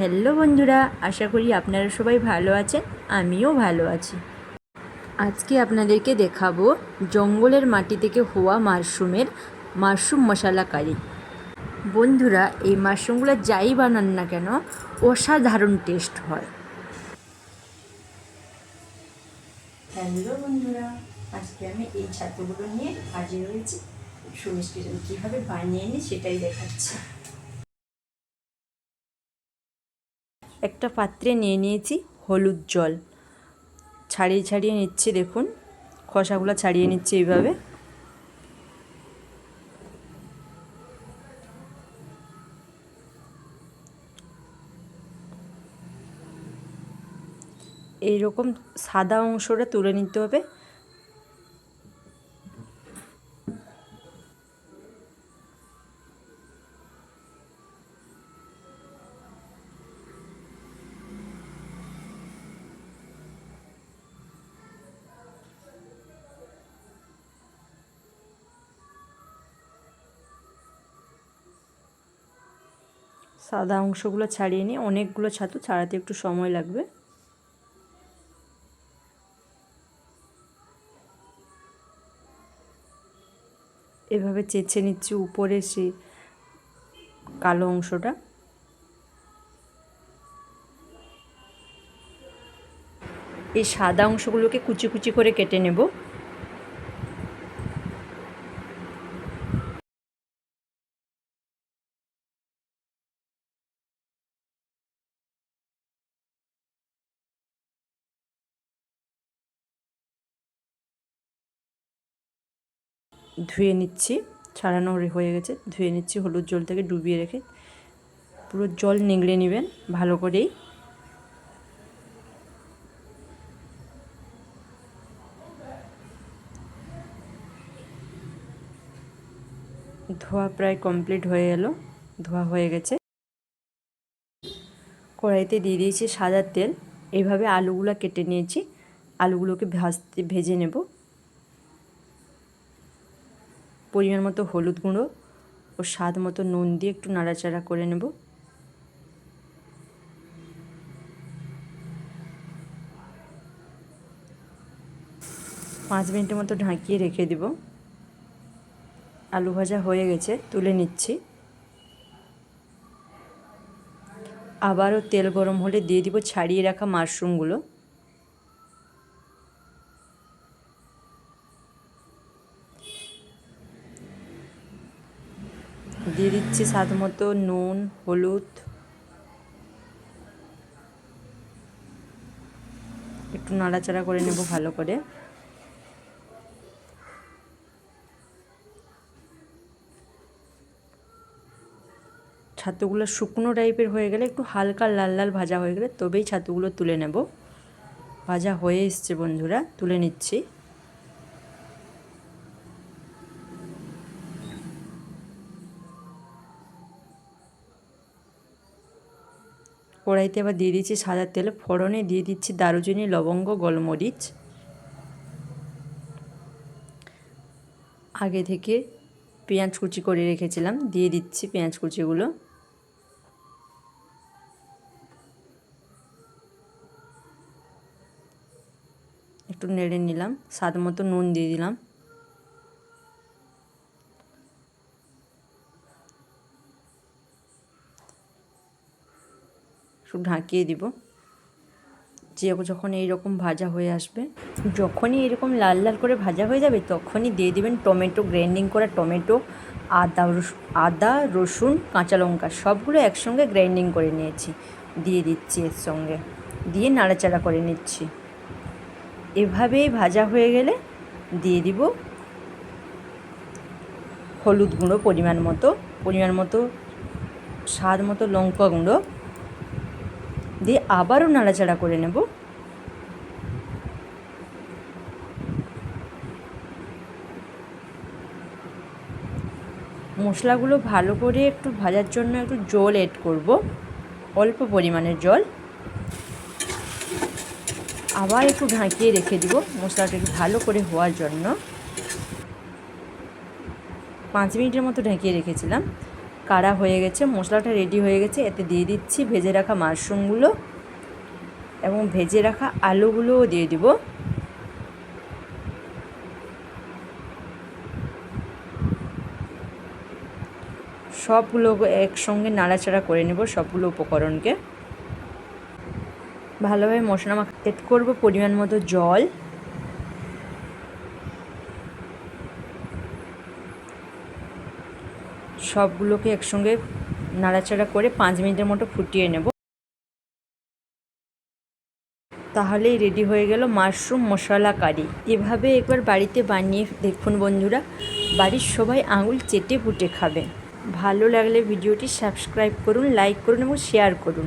Hello বন্ধুরা, আশা করি আপনারা সবাই ভালো আছেন, আমিও ভালো আছি। আজকে আপনাদেরকে দেখাবো জঙ্গলের মাটি থেকে হওয়া মাশরুমের মাশরুম মশলা কারি বন্ধুরা, এই মাশরুমগুলো যাই বানান না কেন, অসাধারণ টেস্ট হয়। হ্যালো বন্ধুরা, আজকে আমি এই ছাতুগুলো নিয়ে হাজির হয়েছি। কিচেন কীভাবে বানিয়ে নিই সেটাই দেখাচ্ছি। একটা পাত্রে নিয়ে নিয়েছি হলুদ জল। ছাড়িয়ে ছাড়িয়ে নিচ্ছি, দেখুন। খসাগুলো ছাড়িয়ে নিচ্ছে এইভাবে। এইরকম সাদা অংশটা তুলে নিতে হবে। সাদা অংশগুলো ছাড়িয়ে নিয়ে অনেকগুলো ছাতু ছাড়াতে একটু সময় লাগবে। এভাবে চেঁচে নিচ্ছি উপরে সে কালো অংশটা। এই সাদা অংশগুলোকে কুচি কুচি করে কেটে নেব। ধুয়ে নিচ্ছি, ছাড়ানো হয়ে গেছে। ধুয়ে নিচ্ছি, হলুদ জল থেকে ডুবিয়ে রেখে পুরো জল নিংড়ে নেবেন ভালো করেই। ধোয়া প্রায় কমপ্লিট হয়ে এলো ধোয়া হয়ে গেছে। কড়াইতে দিয়ে দিয়েছি সাদা তেল। এইভাবে আলুগুলো কেটে নিয়েছি। আলুগুলোকে ভাজতে ভেজে নেব। পরিমাণ মতো হলুদ গুঁড়ো ও স্বাদ মতো নুন দিয়ে একটু নাড়াচাড়া করে নেব। পাঁচ মিনিটের মতো ঢাকিয়ে রেখে দেব। আলু ভাজা হয়ে গেছে, তুলে নিচ্ছি। আবারও তেল গরম হলে দিয়ে দিব ছাড়িয়ে রাখা মাশরুমগুলো। দিয়ে দিচ্ছি স্বাদ মতো নুন, হলুদ। একটু নাড়াচাড়া করে নেব ভালো করে। ছাতুগুলো শুকনো টাইপের হয়ে গেলে একটু হালকা লাল লাল ভাজা হয়ে গেলে তবেই ছাতুগুলো তুলে নেব। ভাজা হয়ে এসছে বন্ধুরা, তুলে নিচ্ছি। কড়াইতে আবার দিয়ে দিচ্ছি সাদা তেল, ফোড়নে দিয়ে দিচ্ছি দারুচিনি, লবঙ্গ, গোলমরিচ। আগে থেকে পেঁয়াজ কুচি করে রেখেছিলাম, দিয়ে দিচ্ছি পেঁয়াজ কুচিগুলো। একটু নেড়ে নিলাম, স্বাদ মতো নুন দিয়ে দিলাম। একটু ঢাকিয়ে দিব। যে যখন এইরকম ভাজা হয়ে আসবে, যখনই এরকম লাল লাল করে ভাজা হয়ে যাবে, তখনই দিয়ে দিবেন টমেটো গ্রাইন্ডিং করা টমেটো, আদা আদা, রসুন, কাঁচা লঙ্কা, সবগুলো একসঙ্গে গ্রাইন্ডিং করে নিয়েছি। দিয়ে দিচ্ছি এর সঙ্গে। দিয়ে নাড়াচাড়া করে নিচ্ছি। এভাবেই ভাজা হয়ে গেলে দিয়ে দিব হলুদ গুঁড়ো পরিমাণ মতো পরিমাণ মতো স্বাদ মতো লঙ্কা গুঁড়ো। দিয়ে আবারও নাড়াচাড়া করে নেব। মশলাগুলো ভালো করে একটু ভাজার জন্য একটু জল এড করব, অল্প পরিমাণের জল। আবার একটু ঢাকিয়ে রেখে দিব মশলাটাকে ভালো করে হওয়ার জন্য। পাঁচ মিনিটের মতো ঢাকিয়ে রেখেছিলাম। কাড়া হয়ে গেছে, মশলাটা রেডি হয়ে গেছে, এতে দিয়ে দিচ্ছি ভেজে রাখা মাশরুমগুলো এবং ভেজে রাখা আলুগুলোও দিয়ে দিব। সবগুলো একসঙ্গে নাড়াচাড়া করে নেব সবগুলো উপকরণকে। ভালোভাবে মশলা মাখা এড করব পরিমাণ মতো জল। সবগুলোকে একসঙ্গে নাড়াচাড়া করে পাঁচ মিনিটের মতো ফুটিয়ে নেব। তাহলেই রেডি হয়ে গেল মাশরুম মশলা কারি। এভাবে একবার বাড়িতে বানিয়ে দেখুন বন্ধুরা, বাড়ির সবাই আঙুল চেটে ফুটে খাবে। ভালো লাগলে ভিডিওটি সাবস্ক্রাইব করুন, লাইক করুন এবং শেয়ার করুন।